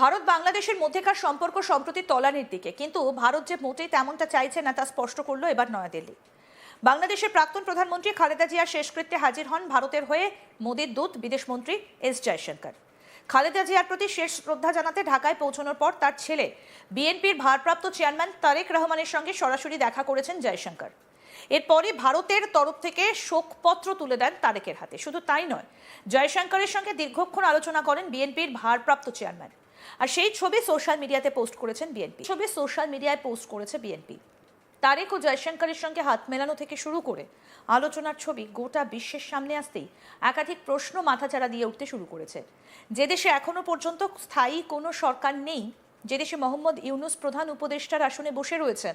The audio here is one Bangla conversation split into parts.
ভারত বাংলাদেশের মধ্যেকার সম্পর্ক সম্প্রতি তলানির দিকে, কিন্তু ভারত যে মোটেই তেমনটা চাইছে না তা স্পষ্ট করল এবার নয়াদিল্লি। বাংলাদেশের প্রাক্তন প্রধানমন্ত্রী খালেদা জিয়া শেষকৃত্যে হাজির হন ভারতের হয়ে মোদীর দূত বিদেশমন্ত্রী এস জয়শঙ্কর। খালেদা জিয়ার প্রতি শেষ শ্রদ্ধা জানাতে ঢাকায় পৌঁছানোর পর তার ছেলে, বিএনপির ভারপ্রাপ্ত চেয়ারম্যান তারেক রহমানের সঙ্গে সরাসরি দেখা করেছেন জয়শঙ্কর। এরপরই ভারতের তরফ থেকে শোকপত্র তুলে দেন তারেকের হাতে। শুধু তাই নয়, জয়শঙ্করের সঙ্গে দীর্ঘক্ষণ আলোচনা করেন বিএনপির ভারপ্রাপ্ত চেয়ারম্যান। আর সেই ছবি সোশ্যাল মিডিয়াতে পোস্ট করেছেন বিএনপি ছবি সোশ্যাল মিডিয়ায় পোস্ট করেছে বিএনপি তারেক ও জয়শঙ্করের সঙ্গে হাত মেলানো থেকে শুরু করে আলোচনার ছবি গোটা বিশ্বের সামনে আসতেই একাধিক প্রশ্ন মাথাচাড়া দিয়ে উঠতে শুরু করেছে। যে দেশে এখনও পর্যন্ত স্থায়ী কোনো সরকার নেই, যে দেশে মোহাম্মদ ইউনুস প্রধান উপদেষ্টার আসনে বসে রয়েছেন,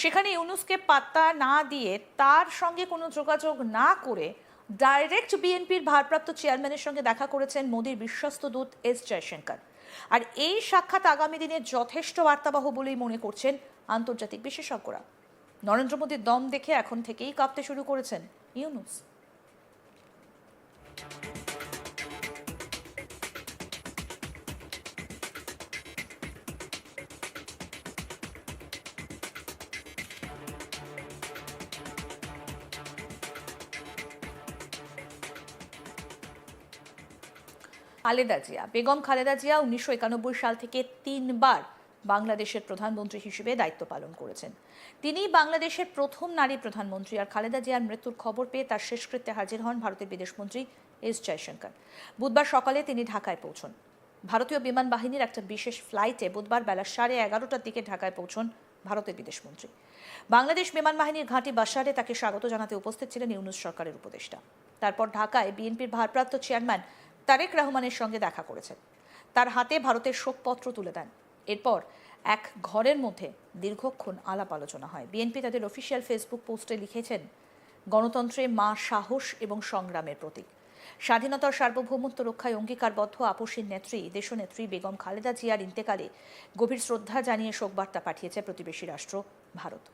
সেখানে ইউনুসকে পাত্তা না দিয়ে তার সঙ্গে কোনো যোগাযোগ না করে ডাইরেক্ট বিএনপির ভারপ্রাপ্ত চেয়ারম্যানের সঙ্গে দেখা করেছেন মোদীর বিশ্বস্ত দূত এস জয়শঙ্কর। আর এই সাক্ষাৎ আগামী দিনে যথেষ্ট বার্তাবাহ বলেই মনে করছেন আন্তর্জাতিক বিশেষজ্ঞরা। নরেন্দ্র মোদীর দম দেখে এখন থেকেই কাঁপতে শুরু করেছেন ইউনুস। খালেদা জিয়া। বেগম খালেদা জিয়া উনিশশো একানব্বই সাল থেকে তিনবার বাংলাদেশের প্রধানমন্ত্রী হিসেবে দায়িত্ব পালন করেছেন। তিনি বাংলাদেশের প্রথম নারী প্রধানমন্ত্রী আর খালেদা জিয়ার মৃত্যুর খবর পেয়ে তার শেষকৃত্যে হাজির হন ভারতের বিদেশমন্ত্রী এস জয়শঙ্কর। বুধবার সকালে তিনি ঢাকায় পৌঁছন। ভারতীয় বিমান বাহিনীর একটা বিশেষ ফ্লাইটে বুধবার বেলা সাড়ে এগারোটার দিকে ঢাকায় পৌঁছন ভারতের বিদেশমন্ত্রী বাংলাদেশ বিমান বাহিনীর ঘাঁটি বাসারে তাকে স্বাগত জানাতে উপস্থিত ছিলেন ইউনুস সরকারের উপদেষ্টা। তারপর ঢাকায় বিএনপির ভারপ্রাপ্ত চেয়ারম্যান তারেক রহমানের সঙ্গে দেখা করেছেন। তার হাতে ভারতের শোকপত্র তুলে দেন। এরপর এক ঘরের মধ্যে দীর্ঘক্ষণ আলাপ আলোচনা হয়। বিএনপি তাদের অফিসিয়াল ফেসবুক পোস্টে লিখেছেন, গণতন্ত্রে মা সাহস এবং সংগ্রামের প্রতীক। স্বাধীনতার সার্বভৌমত্ব রক্ষায় অঙ্গীকারবদ্ধ আপসীর নেত্রী, দেশনেত্রী বেগম খালেদা জিয়ার ইন্তেকালে গভীর শ্রদ্ধা জানিয়ে শোকবার্তা পাঠিয়েছে প্রতিবেশী রাষ্ট্র ভারত।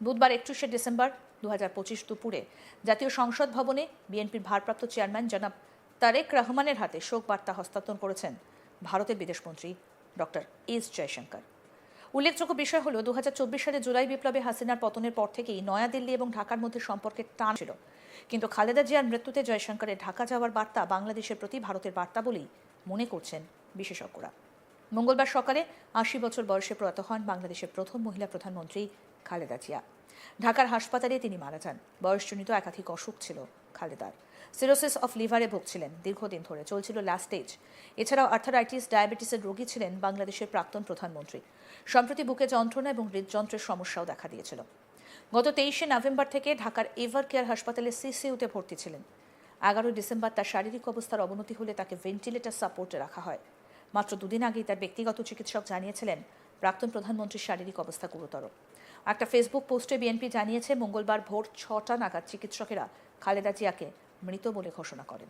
বুধবার একত্রিশে ডিসেম্বর দু দুপুরে জাতীয় সংসদ ভবনে বিএনপির ভারপ্রাপ্ত চেয়ারম্যান জনাব তারেক রহমানের হাতে শোক বার্তা হস্তান্তর করেছেন ভারতের বিদেশমন্ত্রী ডক্টর এস জয়শঙ্কর। উল্লেখযোগ্য বিষয় হল দু সালে জুলাই বিপ্লবে হাসিনার পতনের পর থেকেই নয়াদিল্লি এবং ঢাকার মধ্যে সম্পর্কের টান ছিল। কিন্তু খালেদা জিয়ার মৃত্যুতে জয়শঙ্করের ঢাকা যাওয়ার বার্তা বাংলাদেশের প্রতি ভারতের বার্তা বলেই মনে করছেন বিশেষজ্ঞরা। মঙ্গলবার সকালে আশি বছর বয়সে প্রয়াত হন বাংলাদেশের প্রথম মহিলা প্রধানমন্ত্রী খালেদা জিয়া। ঢাকার হাসপাতালে তিনি মারা যান। বয়সজনিত একাধিক অসুখ ছিল খালেদার। সিরোসিস অফ লিভারে ভুগছিলেন। দীর্ঘদিন ধরে চলছিল লাস্ট স্টেজ। এছাড়াও আর্থারাইটিস, ডায়াবেটিসের রোগী ছিলেন বাংলাদেশের প্রাক্তন প্রধানমন্ত্রী। সম্প্রতি বুকে যন্ত্রণা এবং হৃদযন্ত্রের সমস্যাও দেখা দিয়েছিল। গত তেইশে নভেম্বর থেকে ঢাকার এভার কেয়ার হাসপাতালে সিসিউতে ভর্তি ছিলেন। এগারোই ডিসেম্বর তার শারীরিক অবস্থার অবনতি হলে তাকে ভেন্টিলেটর সাপোর্টে রাখা হয়। মাত্র দুদিন আগেই তার ব্যক্তিগত চিকিৎসক জানিয়েছিলেন, প্রাক্তন প্রধানমন্ত্রীর শারীরিক অবস্থা গুরুতর। একটা ফেসবুক পোস্টে বিএনপি জানিয়েছে, মঙ্গলবার ভোর ছটা নাগাদ চিকিৎসকেরা খালেদা জিয়াকে মৃত বলে ঘোষণা করেন।